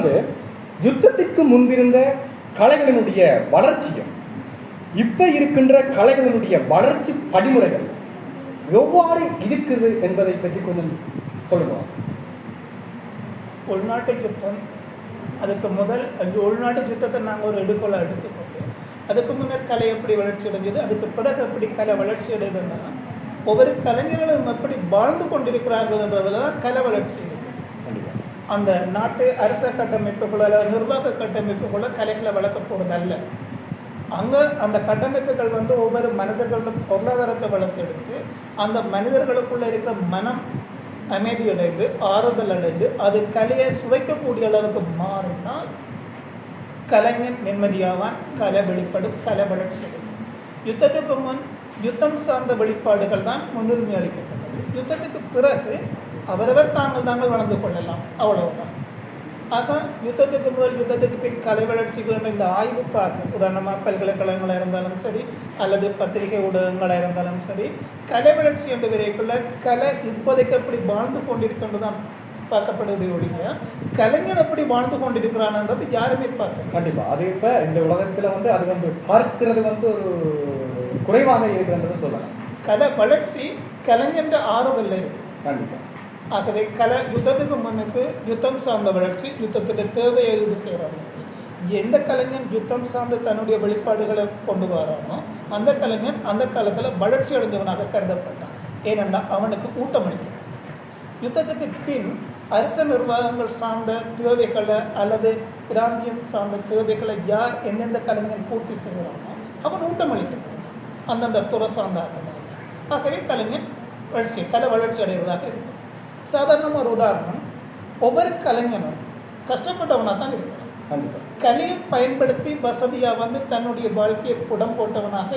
வந்து யுத்தத்திற்கு முன்பிருந்த கலைகளினுடைய வளர்ச்சியும் இப்ப இருக்கின்ற கலைகளினுடைய வளர்ச்சி படிமுறைகள் எவ்வாறு இருக்குது என்பதை பற்றி கொஞ்சம் சொல்லுங்க. உள்நாட்டு யுத்தம் அதுக்கு முதல் உள்நாட்டு யுத்தத்தை நாங்கள் ஒரு எடுக்கோலை எடுத்துக்கொண்டு அதுக்கு முன்னர் கலை எப்படி வளர்ச்சி அடைஞ்சது அதுக்கு பிறகு எப்படி கலை வளர்ச்சி அடையுதுன்னா ஒவ்வொரு கலைஞர்களும் எப்படி வாழ்ந்து கொண்டிருக்கிறார்கள் என்றதில் தான் கலை வளர்ச்சி இருக்கு அந்த நாட்டு அரச கட்டமைப்புக்குள்ள அல்லது நிர்வாக கட்டமைப்புக்குள்ள கலைகளை வளர்க்க போகிறது அல்ல. அங்கே அந்த கட்டமைப்புகள் வந்து ஒவ்வொரு மனிதர்களும் பொருளாதாரத்தை வளர்த்தெடுத்து அந்த மனிதர்களுக்குள்ளே இருக்கிற மனம் அமைதி அடைந்து ஆறுதல் அடைந்து அது கலையை சுவைக்கக்கூடிய அளவுக்கு மாறினால் கலைஞன் நிம்மதியாவான் கலை வெளிப்படும் கலை வளர்ச்சி அடையும். யுத்தத்துக்கு முன் யுத்தம் சார்ந்த வெளிப்பாடுகள் தான் முன்னுரிமை அளிக்கப்பட்டது. யுத்தத்துக்கு பிறகு அவரவர் தாங்கள் தாங்கள் வளர்ந்து கொள்ளலாம். அவ்வளவுதான். ஆக யுத்தத்துக்கு முதல் யுத்தத்துக்கு பின் கலை வளர்ச்சிக்கு என்ற இந்த ஆய்வு பார்க்க உதாரணமாக பல்கலைக்கழகங்களாக இருந்தாலும் சரி அல்லது பத்திரிகை ஊடகங்களாக இருந்தாலும் சரி கலை வளர்ச்சி என்ற விரைக்குள்ள கலை இப்போதைக்கு எப்படி வாழ்ந்து கொண்டிருக்கின்றது தான் பார்க்கப்படுவதை ஒழிய கலைஞர் எப்படி வாழ்ந்து கொண்டிருக்கிறான்ன்றது யாருமே பார்க்கல கண்டிப்பா. அது இப்ப இந்த உலகத்துல வந்து அது வந்து பார்க்கிறது வந்து ஒரு குறைவாக இருக்கிறது சொல்லலாம். கலை வளர்ச்சி கலைஞன்ற ஆறுதல்ல இருக்கு கண்டிப்பா. ஆகவே கல யுத்தத்துக்கு முன்னுக்கு யுத்தம் சார்ந்த வளர்ச்சி யுத்தத்துக்கு தேவையை ஈடு செய்கிறாங்க எந்த கலைஞன் யுத்தம் சார்ந்து தன்னுடைய வெளிப்பாடுகளை கொண்டு வரானோ அந்த கலைஞன் அந்த காலத்தில் வளர்ச்சி அடைந்தவனாக கருதப்பட்டான். ஏனென்றால் அவனுக்கு ஊட்டம் அளிக்கும் யுத்தத்துக்கு பின் அரச நிர்வாகங்கள் சார்ந்த தேவைகளை அல்லது பிராந்தியம் சார்ந்த தேவைகளை யார் எந்தெந்த கலைஞன் பூர்த்தி செய்கிறானோ அவன் ஊட்டம் அளிக்கணும் அந்தந்த துறை சார்ந்த ஆகவே கலைஞன் வளர்ச்சி கலை வளர்ச்சி அடைவதாக இருக்கும். சாதாரணமாக ஒரு உதாரணம் ஒவ்வொரு கலைஞனும் கஷ்டப்பட்டவனாக தான் இருக்கிறான். கலையை பயன்படுத்தி வசதியாக வந்து தன்னுடைய வாழ்க்கையை புடம் போட்டவனாக